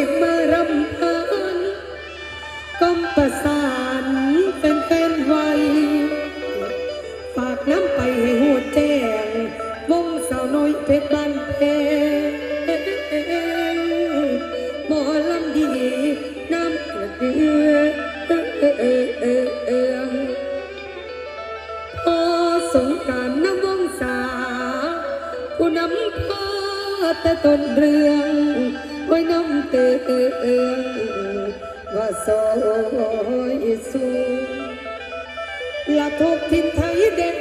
สิบมารำพันก้มประสานเป็นแฟนไวฝากน้ำไปให้หูแจ้งวงสาวน้อยเพชรบ้านเพงหมอลำดีน้ำกระเดือพอสงการน้ำวงสาผู้นำพาแต่ต้นเรือ วาซอยสูละทุกทินไทยเด่น